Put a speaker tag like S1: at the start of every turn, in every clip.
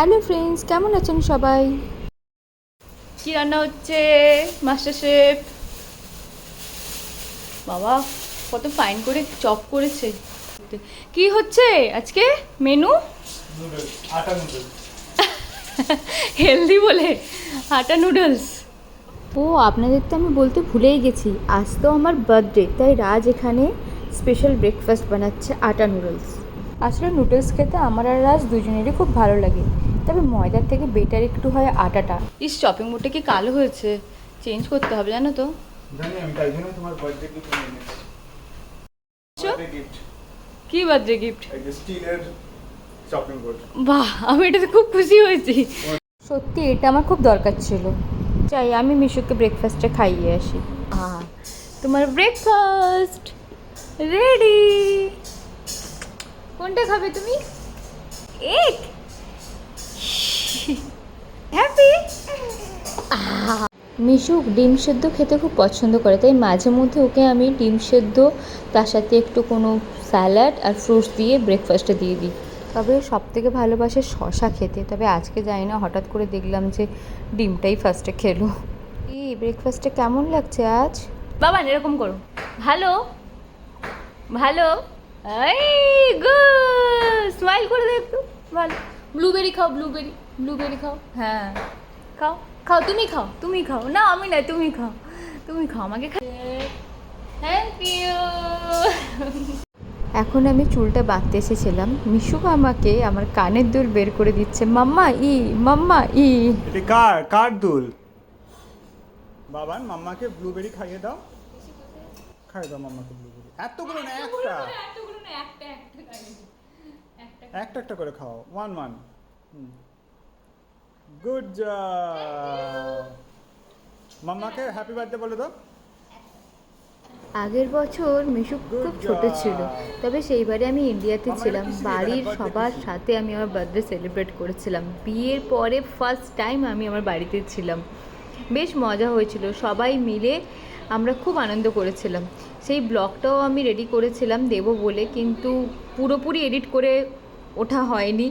S1: Hello friends কেমন আছেন সবাই?
S2: কি রান্না হচ্ছে? মাস্টার শেফ বাবা কত ফাইন করে চপ করেছে। কি হচ্ছে আজকে? মেনু
S3: আটা নুডলস
S2: হেলদি বলে। আটা নুডলস
S1: ও আপনাদের তো আমি বলতে ভুলেই গেছি। আজ তো আমার বার্থডে তাই রাজ এখানে স্পেশাল ব্রেকফাস্ট বানাচ্ছে আটা নুডলস আসলে নুডলস খেতে আমার আর রাজ দুজনেরই খুব ভালো লাগে। তবে ময়দার থেকে বেটার একটু হয় আটাটা।
S2: ইস শপিং বোর্ডটা কি কালো হয়েছে? চেঞ্জ করতে হবে জানো তো।
S3: জানি আমি তাই জন্য তোমার বার্থডে গিফট নিয়ে এনেছি। গিফট
S2: কি বার্থডে গিফট
S3: স্টিলের শপিং বোর্ড
S2: বাহ আমি এটাতে খুব খুশি হয়েছি।
S1: সত্যি এটা আমার খুব দরকার ছিল। চাই আমি মিশুকে ব্রেকফাস্টে খাইয়ে আসি।
S2: আহ, তোমার ব্রেকফাস্ট রেডি কোনটা খাবে তুমি? এক হ্যাপি
S1: মিশু ডিম সেদ্ধ খেতে খুব পছন্দ করে তাই মাঝে মধ্যে ওকে আমি ডিম সেদ্ধ তার সাথে একটু কোনো স্যালাড আর ফ্রুটস দিয়ে ব্রেকফাস্টে দিয়ে দিই। তবে সব থেকে ভালোবাসে শশা খেতে তবে আজকে যাই না হঠাৎ করে দেখলাম যে ডিমটাই ফার্স্টে খেলো। এই ব্রেকফাস্টে কেমন লাগছে আজ?
S2: বাবা এরকম করো। ভালো? ভালো? এই গুড স্মাইল করে দে একটু। ভালো। ব্লুবেরি খাও ব্লুবেরি ব্লুবেরি খাও? হ্যাঁ। খাও? খাও তুমি খাও তুমি খাও। না আমি না তুমি খাও। তুমি খাও আমাকে থ্যাংক ইউ
S1: এখন আমি চুলটা বাঁধতে এসেছিলাম। মিশু আমাকে আমার কানের দুল বের করে দিচ্ছে। মাম্মা ই মাম্মা ই।
S3: এটি কার? কার দুল? বাবান মাম্মাকে ব্লুবেরি খাইয়ে দাও। খাইয়ে দাও মাম্মাকে ব্লুবেরি এতগুলো না একটা। একটা একটা করে খাও। ওয়ান ওয়ান গুড মাম্মাকে হ্যাপি বার্থডে বলে দাও।
S1: আগের বছর মিশু খুব ছোট. ছিল তবে সেইবারে আমি ইন্ডিয়াতে ছিলাম। বাড়ির সবার। সাথে আমি আমার বার্থডে সেলিব্রেট করেছিলাম। বিয়ের পরে ফার্স্ট টাইম আমি আমার বাড়িতে ছিলাম। বেশ মজা হয়েছিল সবাই মিলে আমরা খুব আনন্দ করেছিলাম। সেই ব্লগটাও আমি রেডি করেছিলাম দেব বলে। কিন্তু পুরোপুরি এডিট করে ওঠা হয়নি।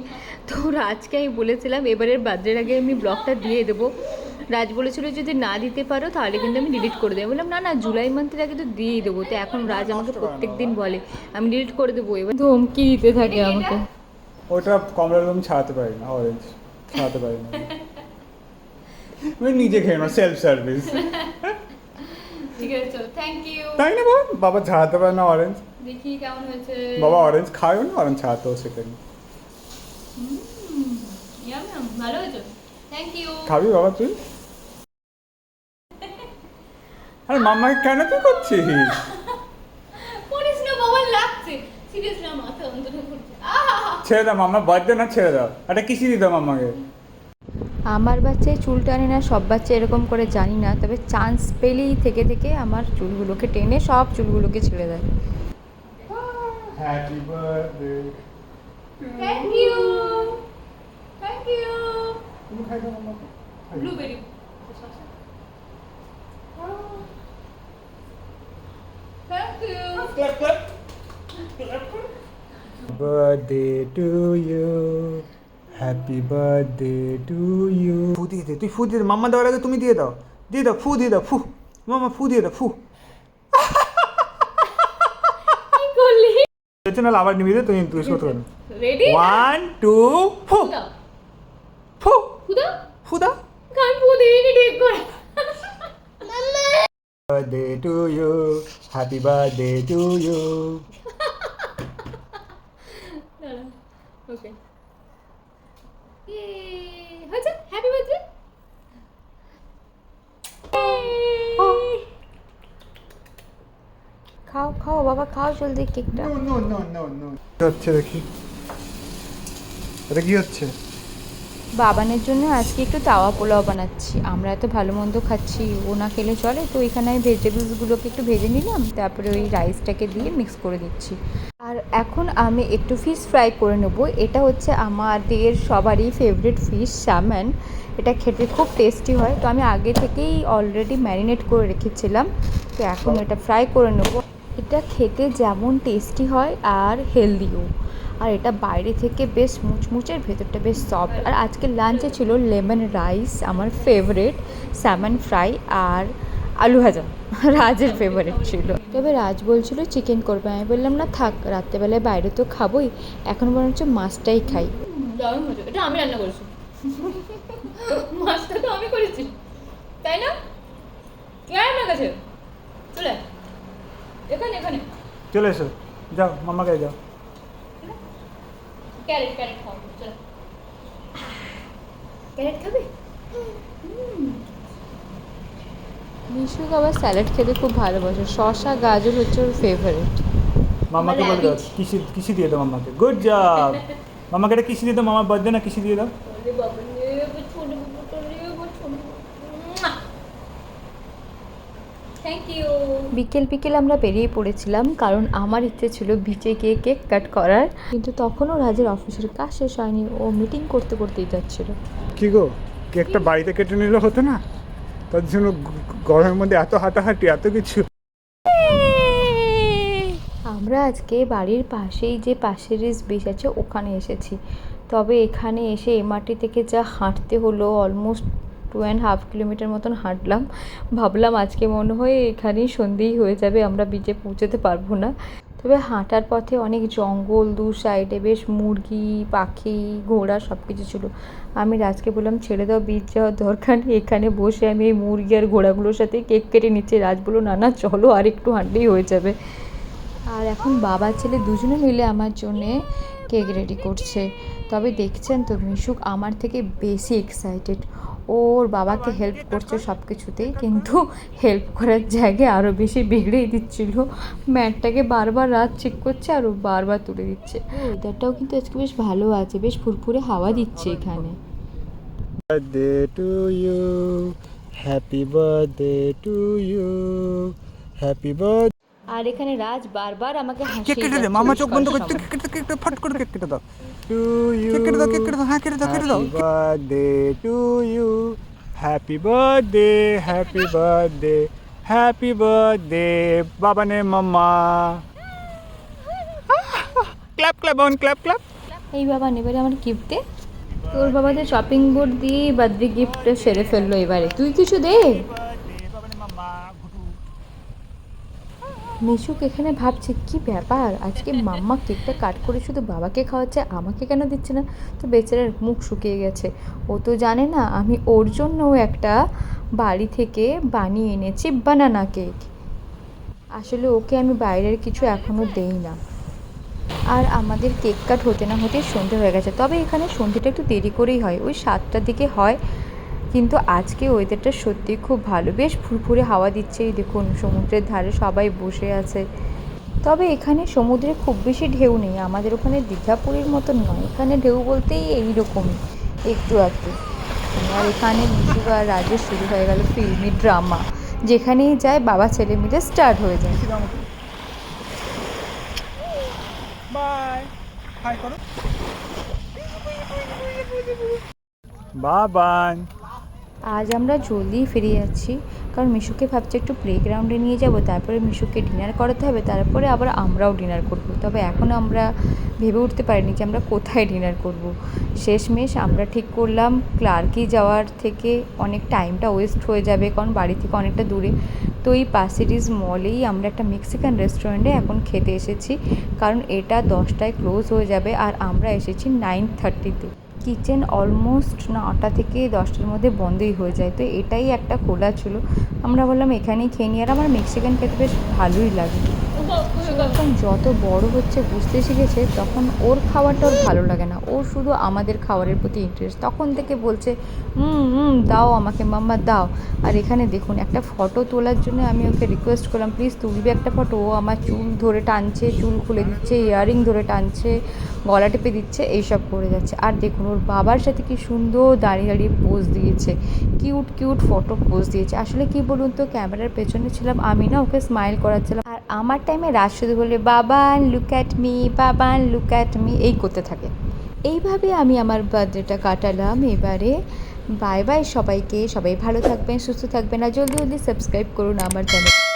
S1: তো রাজকে আমি বলেছিলাম এবারের বার্থডের আগে আমি ব্লগটা দিয়ে দেবো। রাজ বলেছিল যদি না দিতে পারো তাহলে কিন্তু আমি ডিলিট করে দেবো। বললাম না না জুলাই মান্থের আগে তো দিয়েই দেবো। তো এখন রাজ আমাকে প্রত্যেক দিন বলে আমি ডিলিট করে দেবো। এবার ধমকি দিতে থাকে আমাকে।
S3: ওটা কমলা রুম ছাড়াতে পারি না অরেঞ্জ ছাড়াতে পারি না। আমি নিজে খেয়ে নেব সেলফ সার্ভিস
S2: ঠিক আছে চলো থ্যাংক ইউ
S3: তাই না বাবা? বাবা ছাড়াতে পারে না অরেঞ্জ
S2: দেখি কেমন হয়েছে।
S3: বাবা অরেঞ্জ খায়ও না অরেঞ্জ ছাড়াতেও
S2: ইয়াম ভালো হয়েছে? থ্যাংক ইউ
S3: খাবি বাবা তুই? আরে মাম্মাকে কেন তুই করছিস?
S2: করিস না বাবা লাগছে। সিরিয়াসলি আমার মাথা যন্ত্রণা করছে।
S3: ছেড়ে দাও মাম্মা বার্থডে না ছেড়ে দাও। একটা কিসি দিতে মাম্মাকে?
S1: আমার বাচ্চায় চুল টানে না সব বাচ্চা এরকম করে জানি না। তবে চান্স পেলেই থেকে থেকে আমার চুলগুলোকে টেনে সব চুলগুলোকে ছেড়ে দেয়।
S3: Happy birthday
S2: thank you thank you
S3: তুমি খাই দাও মাম্মাকে
S2: blueberry thank you
S3: birthday to you happy birthday to you ফু দিয়ে দে তুই ফু দিয়ে দে। মাম্মা দেওয়ার আগে তুমি দিয়ে দাও। দিয়ে দাও ফু দিয়ে দাও ফু মাম্মা ফু দিয়ে দাও ফু
S2: করলি?
S3: আবার নিবি তুমি তুই শোধ করো।
S2: রেডি
S3: ওয়ান টু ফু
S2: খুদা
S3: ফু দাও
S2: কান ঠিক করে
S3: birthday to you happy birthday to you
S2: okay হয়েছে হ্যাপি বার্থডে
S1: খাও খাও বাবা খাও জলদি কেকটা
S3: no no no no no হচ্ছে দেখি। এটা কি হচ্ছে?
S1: বাবানের জন্য আজকে একটু তাওয়া পোলাও বানাচ্ছি। আমরা এত ভালো মন্দ খাচ্ছি, ও না খেলে চলে। তো এখানে আমি ভেজিটেবলসগুলোকে একটু ভেজে নিলাম, তারপরে ওই রাইসটাকে দিয়ে মিক্স করে দিচ্ছি। আর এখন আমি একটু ফিশ ফ্রাই করে নেব। এটা হচ্ছে আমাদের সবারই ফেভারিট ফিশ স্যামন এটা খেতে খুব টেস্টি হয়। তো আমি আগে থেকেই অলরেডি ম্যারিনেট করে রেখেছিলাম। তো এখন এটা ফ্রাই করে নেব। এটা খেতে যেমন টেস্টি হয় আর হেলদিও আর এটা বাইরে থেকে বেশ মুচমুচের ভেতরটা বেশ সফট আর আজকে লাঞ্চে ছিল লেমন রাইস আমার ফেভারিট স্যামন ফ্রাই আর আলু ভাজা। রাজের ফেভারিট ছিল। তবে রাজ বলছিল চিকেন করবে। আমি বললাম না থাক রাত্রেবেলায় বাইরে তো খাবোই। এখন বরঞ্চ মাছটাই খাই।
S2: এটা আমি রান্না করেছি। মাছটা তো আমি করেছি। তাই না? কে রান্না কাছে চলে এখানে এখানে।
S3: চলে এসো। যাও মামাকে যাও।
S2: ক্যারেট ক্যারেট চলো ক্যারেট খাবে
S1: মিশুক আবার স্যালাড খেতে খুব ভালোবাসে। শসা গাজর হচ্ছে ওর ফেভারিট
S3: মামাকে বলে দাও কিসি কিসি দিয়ে দাও মামাকে? গুড জব মামাকে একটা কিসি দিয়ে দাও মামার বার্থডে না কিসি দিয়ে দাও
S2: ওরে বাবা রে আমার ছোট বাবুটা রে আমার ছোট থ্যাংক ইউ
S1: বিকেল বিকেল আমরা বেরিয়ে পড়েছিলাম কারণ আমার ইচ্ছে ছিল বিচে গিয়ে কেক কাট করার। কিন্তু তখনও রাজের অফিসের কাজ শেষ হয়নি ও মিটিং করতে করতেই যাচ্ছিল।
S3: কি গো? কেকটা বাড়িতে কেটে নিলে হতো না? তার জন্য গরমের মধ্যে এত হাঁটাহাঁটি এত কিছু।
S1: আমরা আজকে বাড়ির পাশেই যে পাশের বিচ আছে ওখানে এসেছি। তবে এখানে এসে এমআরটি থেকে যা হাঁটতে হলো almost two and half kilometre মতন হাঁটলাম। ভাবলাম আজকে মনে হয় এখানেই সন্ধেই হয়ে যাবে, আমরা বিচে পৌঁছতে পারব না। তবে হাঁটার পথে অনেক জঙ্গল দু সাইডে বেশ মুরগি, পাখি, ঘোড়া সব কিছু ছিল। আমি রাজকে বললাম, ছেড়ে দাও বিচ যাওয়ার দরকার নেই, এখানে বসে আমি এই মুরগি আর ঘোড়াগুলোর সাথে কেক কেটে নিচ্ছি। রাজ বলল, না না, চলো, আর একটু হাঁটলেই হয়ে যাবে। আর এখন বাবা ছেলে দুজনে মিলে আমার জন্যে কেক রেডি করছে। তবে দেখছেন তো, মিশুক আমার থেকে বেশি এক্সাইটেড ওর বাবাকে হেল্প করছে সব কিছুতেই কিন্তু হেল্প করার জায়গায় আরও বেশি বিগড়েই দিচ্ছিল। ম্যাটটাকে বারবার রাত চেক করছে আর ও বারবার তুলে দিচ্ছে। ওয়েদারটাও কিন্তু আজকে বেশ ভালো আছে বেশ ফুরফুরে হাওয়া দিচ্ছে এখানে।
S3: Birthday to you happy birthday to you happy birthday
S1: আর এখানে রাজ বারবার আমাকে
S3: কেক
S1: হাসিয়ে
S3: কেটে দে মামা চোখ বন্ধ করতে কেটে কেটে কেটে ফট করে কেক কেটে দাও। টু ইউ কেটে দাও কেটে দাও হ্যাঁ কেটে দাও কেটে দাও। Happy birthday to you happy birthday happy birthday happy birthday বাবা নে মামা clap clap on clap clap
S1: এই বাবা এবারে আমার গিফট দে তোর বাবাদের শপিং বোর্ড দিয়ে বার্থডে গিফটটা সেরে ফেলল এবারে। তুই কিছু দে
S3: বাবা নে মামা ঘুটু
S1: মিশুক এখানে ভাবছে, কি ব্যাপার? আজকে মাম্মা কেকটা কাট করে শুধু বাবাকে খাওয়াচ্ছে, আমাকে কেন দিচ্ছে না? তো বেচারার মুখ শুকিয়ে গেছে। ও তো জানে না, আমি ওর জন্যও একটা বাড়ি থেকে বানিয়ে এনেছি বানানা কেক আসলে ওকে আমি বাইরের কিছু এখনও দেই না। আর আমাদের কেক কাট হতে না হতে সন্ধে হয়ে গেছে। তবে এখানে সন্ধেটা একটু দেরি করেই হয়। ওই সাতটার দিকে হয়। কিন্তু আজকে ওয়েদারটা সত্যি খুব ভালো। বেশ ফুরফুরে হাওয়া দিচ্ছে এই দেখুন সমুদ্রের ধারে সবাই বসে আছে। তবে এখানে সমুদ্রে খুব বেশি ঢেউ নেই আমাদের ওখানে দীঘাপুরীর মতন নয়। এখানে ঢেউ বলতেই এইরকমই একটু একটু আর এখানে মিশু আর রাজের শুরু হয়ে গেল ফিল্মি ড্রামা যেখানেই যায় বাবা ছেলে মিলে স্টার্ট হয়ে যায়।
S3: বাই হাই করো বাবান
S1: আজ আমরা জলদি ফিরে যাচ্ছি। কারণ মিশুকে ভাবছি একটু প্লেগ্রাউন্ডে নিয়ে যাব, তারপরে মিশুকে ডিনার করাতে হবে, তারপরে আবার আমরাও ডিনার করব। তবে এখন আমরা ভেবে উঠতে পারিনি যে আমরা কোথায় ডিনার করব। শেষমেশ আমরা ঠিক করলাম ক্লার্কি যাওয়ার থেকে অনেক টাইমটা ওয়েস্ট হয়ে যাবে, কারণ বাড়ি থেকে অনেকটা দূরে। তো এই পাসিরিজ মলেই আমরা একটা মেক্সিকান রেস্টুরেন্টে এখন খেতে এসেছি, কারণ এটা দশটায় ক্লোজ হয়ে যাবে, আর আমরা এসেছি নাইন থার্টিতে কিচেন অলমোস্ট নটা থেকে দশটার মধ্যে বন্ধই হয়ে যায়। তো এটাই একটা খোলা ছিল। আমরা বললাম, এখানেই খেয়ে নিই। আর আমার মেক্সিকান খেতে বেশ ভালোই লাগে। যখন যত বড় হচ্ছে, বুঝতে শিখেছে, তখন ওর খাবারটা ওর ভালো লাগে না। ও শুধু আমাদের খাবারের প্রতি ইন্টারেস্ট তখন থেকে বলছে, হুম হুম, দাও আমাকে, মাম্মা, দাও। আর এখানে দেখুন, একটা ফটো তোলার জন্য আমি ওকে রিকোয়েস্ট করলাম প্লিজ তুলবি একটা ফটো ও আমার চুল ধরে টানছে, চুল খুলে দিচ্ছে ইয়ারিং ধরে টানছে, গলা টেপে দিচ্ছে, এইসব করে যাচ্ছে। আর দেখুন, ওর বাবার সাথে কি সুন্দর দাঁড়িয়ে দাঁড়িয়ে পোজ দিয়েছে। কিউট কিউট ফটো পোজ দিয়েছে। আসলে কি বলুন তো ক্যামেরার পেছনে ছিলাম, আমি না ওকে স্মাইল করাচ্ছিলাম। আর আমার টাইমে রাজ শুধু বলে Baban look at me Baban look at me এই করতে থাকে। এইভাবে আমি আমার বার্থডেটা কাটালাম। এবারে বাই বাই সবাইকে। সবাই ভালো থাকবেন, সুস্থ থাকবেন। আর জলদি জলদি সাবস্ক্রাইব করুন আমার চ্যানেল